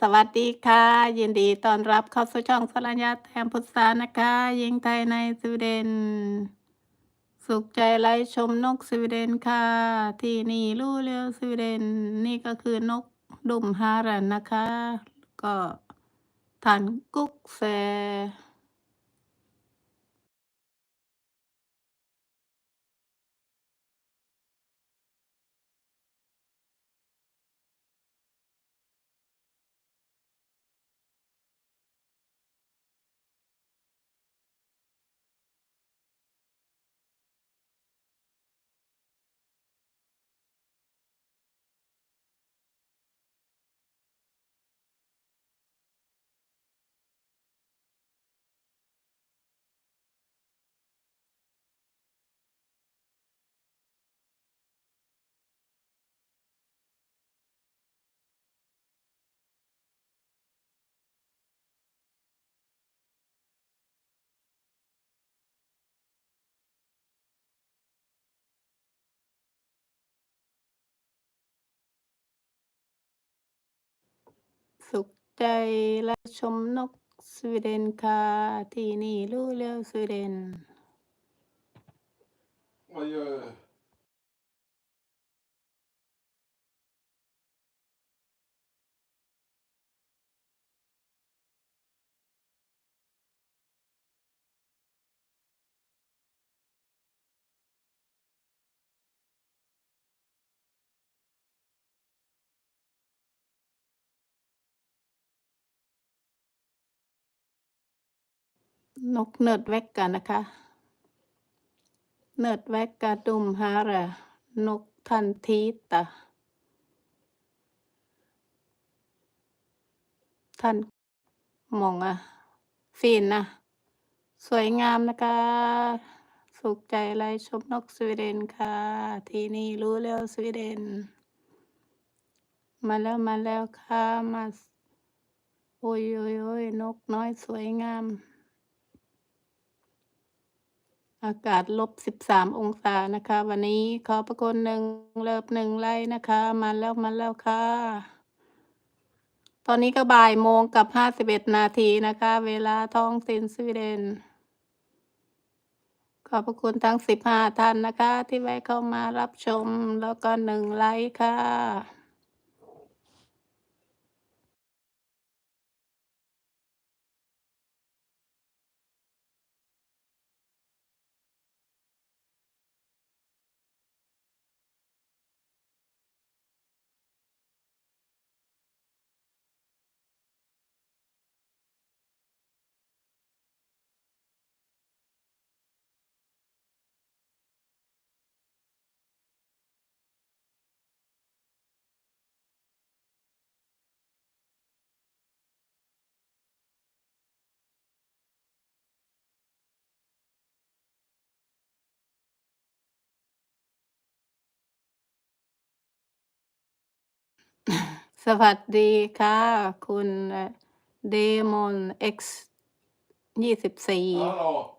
สวัสดีค่ะ ยินดีต้อนรับเข้าสู่ช่องสรัญญาแทมพุทธานะคะ ยิงไทยในสวีเดน สุขใจไล่ชมนกสวีเดนค่ะ ที่นี่ลู่เร็วสวีเดน นี่ก็คือนกดุมฮารันนะคะ ก็ทานกุ๊กแซ สุขใจและชมนกสวีเดนค่ะที่นี่ลู่เรือสวีเดน นกเนิร์ดแวกกันนะคะ เนิร์ดแวกกาดุมฮาระนกทันทีตะท่านมองอะฟีนนะ สวยงามนะคะ สุขใจไรชมนกสวีเดนค่ะ ที่นี่รู้แล้วสวีเดน มาแล้วมาแล้วค่ะ มา โอ้ยโอ้ยโอ้ยนกน้อยสวยงาม อากาศลบสิบสามองศานะคะ วันนี้ขอประคุณหนึ่งเลิฟหนึ่งไลค์นะคะ มาแล้วมาแล้วค่ะ ตอนนี้ก็บ่ายโมงกับห้าสิบเอ็ดนาทีนะคะ เวลาท้องถิ่นสวีเดน ขอบพระคุณทั้งสิบห้าท่านนะคะ ที่แวะเข้ามารับชมแล้วก็หนึ่งไลค์ค่ะ สวัสดีค่ะ คุณเดมอน X ยี่สิบสี่ Hallå?